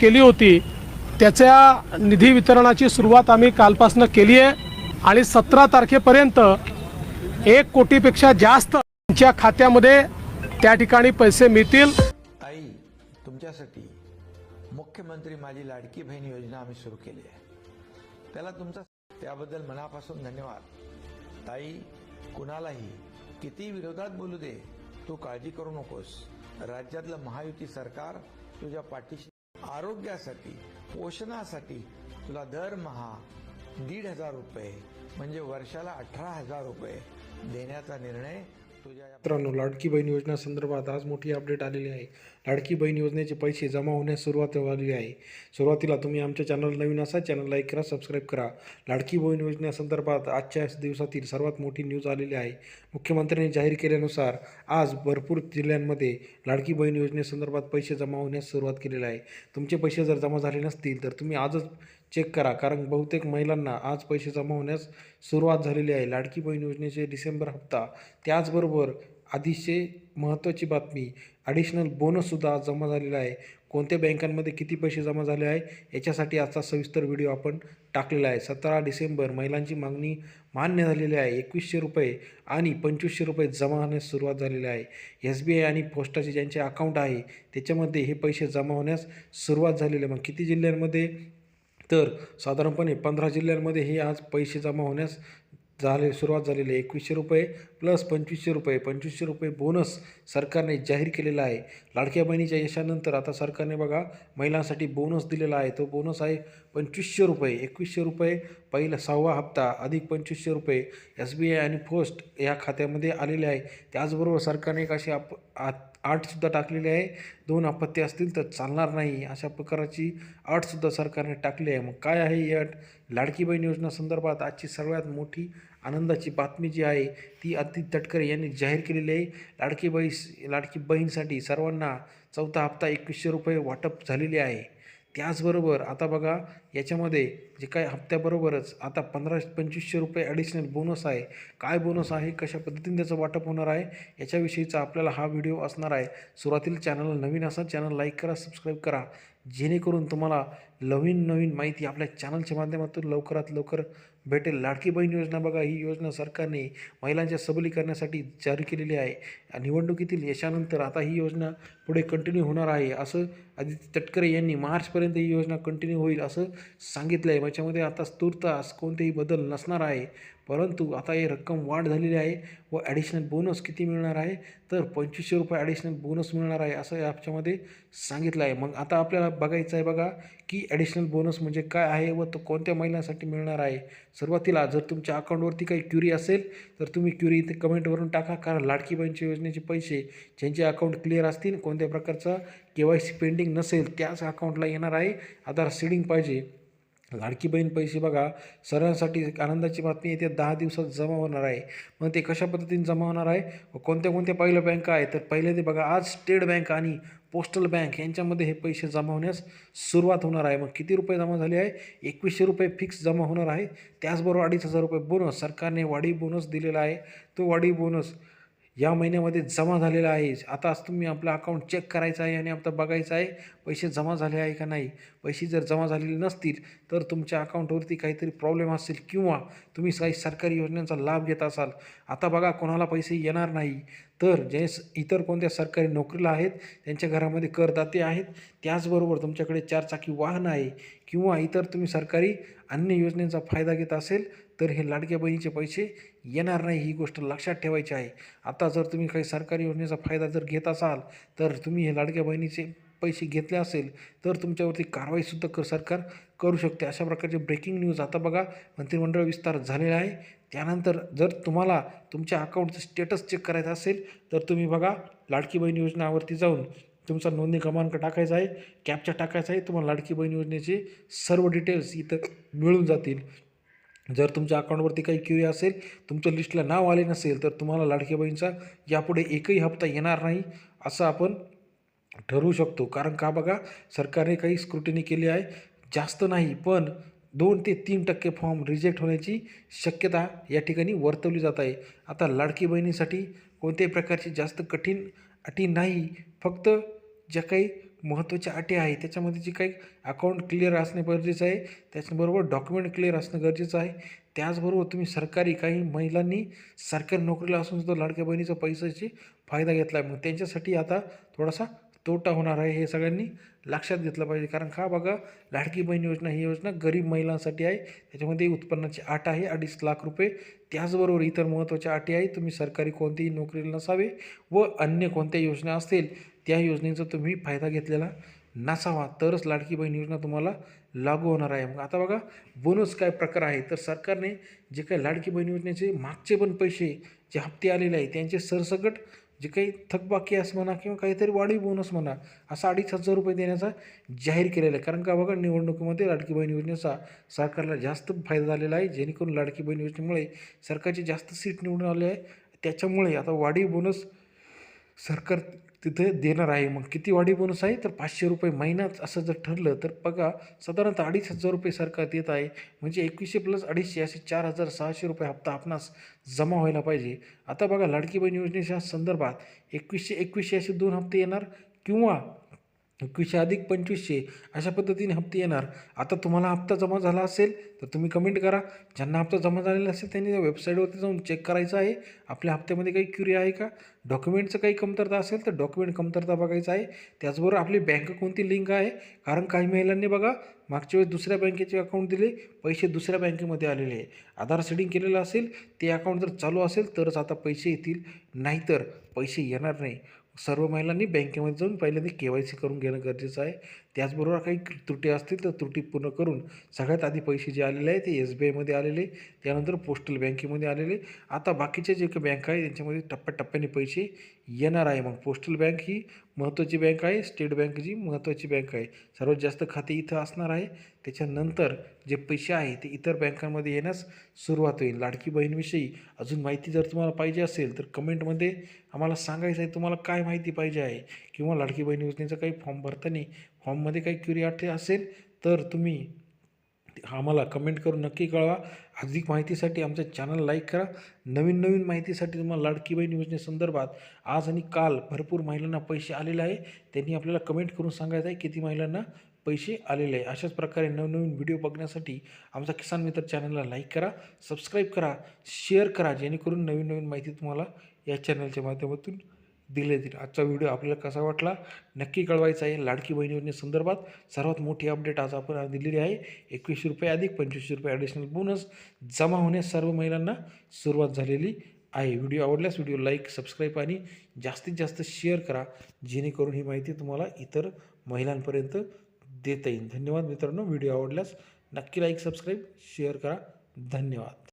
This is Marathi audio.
केली होती. त्याच्या निधी वितरणाची सुरुवात आम्ही कालपासून केली आहे आणि सतरा तारखेपर्यंत एक कोटीपेक्षा जास्त त्यांच्या खात्यामध्ये त्या ठिकाणी पैसे मिळतील. आई तुमच्यासाठी मुख्यमंत्री माझी लाडकी बहीण योजना आम्ही सुरू केली आहे. त्याला तुमचा त्याबद्दल मनापासून धन्यवाद. ताई कुणालाही किती विरोधात बोलू दे तू काळजी करू नकोस. राज्यातलं महायुती सरकार तुझ्या पाठीशी आरोग्यासाठी पोषणासाठी तुला दरमहा दीड हजार रुपये म्हणजे वर्षाला अठरा हजार रुपये देण्याचा निर्णय मित्रांनो लाडकी बहीण योजना संदर्भात आज मोठी अपडेट आलेली आहे. लाडकी बहीण योजनेचे पैसे जमा होण्यास सुरुवात झाली आहे. सुरुवातीला तुम्ही आमच्या चॅनल नवीन असा चॅनल लाईक करा सबस्क्राईब करा. लाडकी बहीण योजनेसंदर्भात आजच्या दिवसातील सर्वात मोठी न्यूज आलेली आहे. मुख्यमंत्र्यांनी जाहीर केल्यानुसार आज भरपूर जिल्ह्यांमध्ये लाडकी बहीण योजनेसंदर्भात पैसे जमा होण्यास सुरुवात केलेली आहे. तुमचे पैसे जर जमा झाले नसतील तर तुम्ही आजच चेक करा कारण बहुतेक महिलांना आज पैसे जमा होण्यास सुरुवात झालेली आहे. लाडकी बहीण योजनेचे डिसेंबर हप्ता. त्याचबरोबर आधीचे महत्त्वाची बातमी ॲडिशनल बोनससुद्धा आज जमा झालेला आहे. कोणत्या बँकांमध्ये किती पैसे जमा झाले आहे याच्यासाठी आजचा सविस्तर व्हिडिओ आपण टाकलेला आहे. सतरा डिसेंबर महिलांची मागणी मान्य झालेली आहे. एकवीसशे रुपये आणि पंचवीसशे रुपये जमा होण्यास सुरुवात झालेली आहे. एस बी आय आणि पोस्टाचे ज्यांचे अकाउंट आहे त्याच्यामध्ये हे पैसे जमा होण्यास सुरुवात झालेली आहे. मग किती जिल्ह्यांमध्ये तर साधारणपणे पंधरा जिल्ह्यांमध्ये हे आज पैसे जमा होण्यास झाले सुरुवात झालेली आहे. एकवीसशे रुपये प्लस पंचवीसशे रुपये. पंचवीसशे रुपये बोनस सरकारने जाहीर केलेला आहे. लाडक्या बहिणीच्या यशानंतर आता सरकारने बघा महिलांसाठी बोनस दिलेला आहे. तो बोनस आहे पंचवीसशे रुपये. एकवीसशे रुपये पहिला सहावा हप्ता अधिक पंचवीसशे रुपये. एस बी आय आणि पोस्ट या खात्यामध्ये आलेले आहे. त्याचबरोबर सरकारने एक अशी आप आत आठसुद्धा टाकलेली आहे. दोन अपत्य असतील तर चालणार नाही. अशा प्रकारची अटसुद्धा सरकारने टाकली आहे. मग काय आहे ही अट लाडकी बहीण योजना संदर्भात आजची सर्वात मोठी आनंदाची बातमी जी आहे ती अति तटकरे यांनी जाहीर केलेली आहे. लाडकी बहीस लाडकी बहीणसाठी सर्वांना चौथा हप्ता एकवीसशे रुपये वाटप झालेले आहे. त्याचबरोबर आता बघा याच्यामध्ये जे काय हप्त्याबरोबरच आता पंधरा पंचवीसशे रुपये ॲडिशनल बोनस आहे. काय बोनस आहे? कशा पद्धतीने त्याचं वाटप होणार आहे? याच्याविषयीचा आपल्याला हा व्हिडिओ असणार आहे. सुरुवातीला चॅनल नवीन असा चॅनल लाईक करा सबस्क्राईब करा. जेणेकरून तुम्हाला नवीन नवीन माहिती आपल्या चॅनलच्या माध्यमातून लवकरात लवकर भेटेल. लाडकी बहीण योजना बघा ही योजना सरकारने महिलांच्या सबलीकरणासाठी जारी केलेली आहे. निवडणुकीतील यशानंतर आता ही योजना पुढे कंटिन्यू होणार आहे असं आदित्य तटकरे यांनी मार्चपर्यंत ही योजना कंटिन्यू होईल असं सांगितलं आहे याच्यामध्ये आता तूर्तास कोणतेही बदल नसणार आहे. परंतु आता ही रक्कम वाढ झालेली आहे व ॲडिशनल बोनस किती मिळणार आहे? तर पंचवीसशे रुपये ॲडिशनल बोनस मिळणार आहे असं याच्यामध्ये सांगितलं आहे मग आता आपल्याला बघायचं आहे बघा की ॲडिशनल बोनस म्हणजे काय आहे व तो कोणत्या महिलांसाठी मिळणार आहे? सुरुवातीला जर तुमच्या अकाउंटवरती काही क्युरी असेल तर तुम्ही क्युरी इथे कमेंटवरून टाका. कारण लाडकी योजनेचे पैसे ज्यांचे अकाउंट क्लिअर असतील कोणत्या प्रकारचा के वाय सी पेंडिंग नसेल त्याच अकाउंटला येणार आहे. आधार सीडिंग पाहिजे. लाडकी बहीण पैसे बघा सर्वांसाठी आनंदाची बातमी येते. दहा दिवसात जमा होणार आहे. मग ते कशा पद्धतीने जमा होणार आहे? व कोणत्या कोणत्या पहिल्या बँका आहेत? तर पहिले ते बघा आज स्टेट बँक आणि पोस्टल बँक यांच्यामध्ये हे पैसे जमा होण्यास सुरुवात होणार आहे. मग किती रुपये जमा झाले आहे? एकवीसशे रुपये फिक्स जमा होणार आहे. त्याचबरोबर अडीच हजार रुपये बोनस सरकारने वाढीव बोनस दिलेला आहे. तो वाढीव बोनस या महिन्यामध्ये जमा झालेला आहे. आता आज तुम्ही आपलं अकाउंट चेक करायचं आहे आणि आता बघायचं आहे पैसे जमा झाले आहे का नाही? पैसे जर जमा झालेले नसतील तर तुमच्या अकाउंटवरती काहीतरी प्रॉब्लेम असेल किंवा तुम्ही काही सरकारी योजनांचा लाभ घेत असाल. आता बघा कोणाला पैसे येणार नाही तर जे स- इतर कोणत्या सरकारी नोकरीला आहेत त्यांच्या घरामध्ये करदाते आहेत त्याचबरोबर तुमच्याकडे चारचाकी वाहन आहे किंवा इतर तुम्ही सरकारी अन्य योजनेचा फायदा घेत असेल तर हे लाडक्या बहिणीचे पैसे येणार नाही ही गोष्ट लक्षात ठेवायची आहे. आता जर तुम्ही काही सरकारी योजनेचा फायदा जर घेत असाल तर तुम्ही हे लाडक्या बहिणीचे पैसे घेतले असेल तर तुमच्यावरती कारवाईसुद्धा कर सरकार करू शकते. अशा प्रकारचे ब्रेकिंग न्यूज आता बघा मंत्रिमंडळ विस्तार झालेला आहे. त्यानंतर जर तुम्हाला तुमच्या अकाउंटचं स्टेटस चेक करायचं असेल तर तुम्ही बघा लाडकी बहीण योजनावरती जाऊन तुमचा नोंदणी क्रमांक टाकायचा आहे कॅपचा टाकायचा आहे. तुम्हाला लाडकी बहीण योजनेचे सर्व डिटेल्स इथं मिळून जातील. जर तुमच्या अकाउंटवरती काही क्युरी असेल तुमच्या लिस्टला नाव आले नसेल तर तुम्हाला लाडकी बहीणचा यापुढे एकही हप्ता येणार नाही असं आपण ठरवू शकतो. कारण का बघा सरकारने काही स्क्रुटिनी केली आहे. जास्त नाही पण दोन ते तीन टक्के फॉर्म रिजेक्ट होण्याची शक्यता या ठिकाणी वर्तवली जात आहे. आता लाडकी बहिणीसाठी कोणत्याही प्रकारची जास्त कठीण अटी नाही. फक्त ज्या काही महत्त्वाच्या अटी आहे त्याच्यामध्ये जी काही अकाउंट क्लिअर असणे गरजेचं आहे त्याच्याबरोबर डॉक्युमेंट क्लिअर असणं गरजेचं आहे. त्याचबरोबर तुम्ही सरकारी काही महिलांनी सरकारी नोकरीला असून सुद्धा लाडक्या बहिणीचा पैशाची फायदा घेतला आहे मग त्यांच्यासाठी आता थोडासा तोटा होणार आहे हे सगळ्यांनी लक्षात घेतलं पाहिजे. कारण का बघा लाडकी बहीण योजना ही योजना गरीब महिलांसाठी आहे. त्याच्यामध्ये उत्पन्नाची अट आहे अडीच लाख रुपये. त्याचबरोबर इतर महत्त्वाच्या अटी आहे तुम्ही सरकारी कोणतीही नोकरीला नसावे व अन्य कोणत्या योजना असतील त्या योजनेचा तुम्ही फायदा घेतलेला नसावा. तरच लाडकी बहीण योजना तुम्हाला लागू होणार आहे. मग आता बघा बोनस काय प्रकार आहे? तर सरकारने जे काही लाडकी बहीण योजनेचे मागचे पण पैसे जे हप्ते आलेले आहे त्यांचे सरसकट जे काही थकबाकी असं म्हणा किंवा काहीतरी वाढीव बोनस म्हणा असा अडीच हजार रुपये देण्याचा जाहीर केलेला आहे. कारण का बघा निवडणुकीमध्ये लाडकी बहीण योजनेचा सरकारला जास्त फायदा झालेला आहे. जेणेकरून लाडकी बहीण योजनेमुळे सरकारची जास्त सीट निवडून आले आहे. त्याच्यामुळे आता वाढीव बोनस सरकार तिथे देणार आहे. मग किती वाढी बोनस आहे? तर पाचशे रुपये महिनाच असं जर ठरलं तर बघा साधारणतः अडीच हजार रुपये सरकार देत आहे. म्हणजे एकवीसशे प्लस अडीचशे असे चार हजार सहाशे रुपये हप्ता आपणास जमा व्हायला पाहिजे. आता बघा लाडकी बहीण योजनेच्या संदर्भात एकवीसशे एकवीसशे असे दोन हप्ते येणार किंवा एकवीसशे अधिक पंचवीसशे अशा पद्धतीने हप्ते येणार. आता तुम्हाला हप्ता जमा झाला असेल तर तुम्ही कमेंट करा. ज्यांना हप्ता जमा झालेला असेल त्यांनी त्या वेबसाईटवरती जाऊन चेक करायचं आहे. आपल्या हप्त्यामध्ये काही क्युरी आहे का? डॉक्युमेंटचं काही कमतरता असेल तर डॉक्युमेंट कमतरता बघायचं आहे. त्याचबरोबर आपली बँक कोणती लिंक आहे? कारण काही महिलांनी बघा मागच्या वेळेस दुसऱ्या बँकेचे अकाउंट दिले पैसे दुसऱ्या बँकेमध्ये आलेले आहे. आधार सेडिंग केलेलं असेल ते अकाउंट जर चालू असेल तरच आता पैसे येतील. नाहीतर पैसे येणार नाही. सर्व महिलांनी बँकेमध्ये जाऊन पहिल्यांदा के वाय सी करून घेणं गरजेचं आहे. त्याचबरोबर काही त्रुटी असतील तर त्रुटी पूर्ण करून सगळ्यात आधी पैसे जे आलेले आहे ते एस बी आयमध्ये आलेले त्यानंतर पोस्टल बँकेमध्ये आलेले. आता बाकीचे जे काही बँक आहे त्यांच्यामध्ये टप्प्याटप्प्याने पैसे येणार आहे. मग पोस्टल बँक ही महत्त्वाची बँक आहे स्टेट बँक जी महत्त्वाची बँक आहे. सर्वात जास्त खाते इथं असणार आहे. त्याच्यानंतर जे पैसे आहे ते इतर बँकांमध्ये येण्यास सुरुवात होईल. लाडकी बहीणविषयी अजून माहिती जर तुम्हाला पाहिजे असेल तर कमेंटमध्ये आम्हाला सांगायचं आहे तुम्हाला काय माहिती पाहिजे आहे? किंवा लाडकी बहीण योजनेचा काही फॉर्म भरताना फॉर्ममध्ये काही क्युरियाटी असेल तर तुम्ही आम्हाला कमेंट करून नक्की कळवा. अधिक माहितीसाठी आमच्या चॅनल लाईक करा. नवीन नवीन माहितीसाठी तुम्हाला लाडकी बहीण योजनेसंदर्भात आज आणि काल भरपूर महिलांना पैसे आलेले आहे. त्यांनी आपल्याला कमेंट करून सांगायचं आहे किती महिलांना पैसे आलेले आहे. अशाच प्रकारे नवनवीन व्हिडिओ बघण्यासाठी आमचा किसान मित्र चॅनलला लाईक करा सबस्क्राईब करा शेअर करा जेणेकरून नवीन नवीन माहिती तुम्हाला या चॅनलच्या माध्यमातून दिले दिले आजचा व्हिडिओ आपल्याला कसा वाटला? नक्की कळवायचा आहे. लाडकी बहीण योजनेसंदर्भात सर्वात मोठी अपडेट आज आपण दिलेली आहे. एकवीसशे रुपये अधिक पंचवीसशे रुपये ॲडिशनल बोनस जमा होण्यास सर्व महिलांना सुरुवात झालेली आहे. व्हिडिओ आवडल्यास व्हिडिओ लाईक सबस्क्राईब आणि जास्तीत जास्त शेअर करा. जेणेकरून ही माहिती तुम्हाला इतर महिलांपर्यंत देता येईल. धन्यवाद मित्रांनो. व्हिडिओ आवडल्यास नक्की लाईक सबस्क्राईब शेअर करा. धन्यवाद.